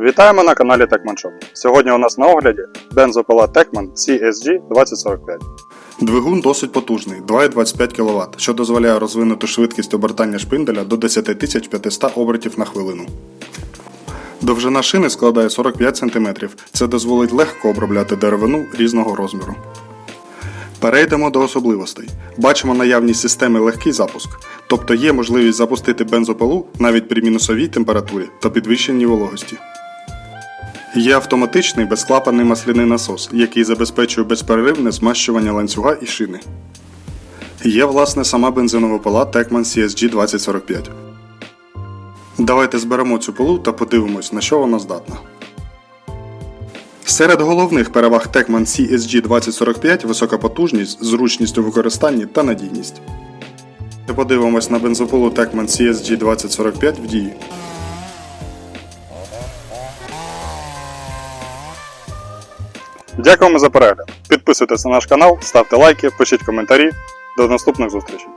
Вітаємо на каналі Techman Shop. Сьогодні у нас на огляді бензопила Techman CSG 2045. Двигун досить потужний 2,25 кВт, що дозволяє розвинути швидкість обертання шпинделя до 10 500 обертів на хвилину. Довжина шини складає 45 см. Це дозволить легко обробляти деревину різного розміру. Перейдемо до особливостей. Бачимо наявність системи легкий запуск, тобто є можливість запустити бензопилу навіть при мінусовій температурі та підвищенні вологості. Є автоматичний безклапаний масляний насос, який забезпечує безперервне змащування ланцюга і шини. Є власне сама бензинова пила Techman CSG 2045. Давайте зберемо цю пилу та подивимось, на що вона здатна. Серед головних переваг Techman CSG 2045 висока потужність, зручність у використанні та надійність. Подивимось на бензопилу Techman CSG 2045 в дії. Дякуємо за перегляд. Підписуйтесь на наш канал, ставте лайки, пишіть коментарі. До наступних зустрічей.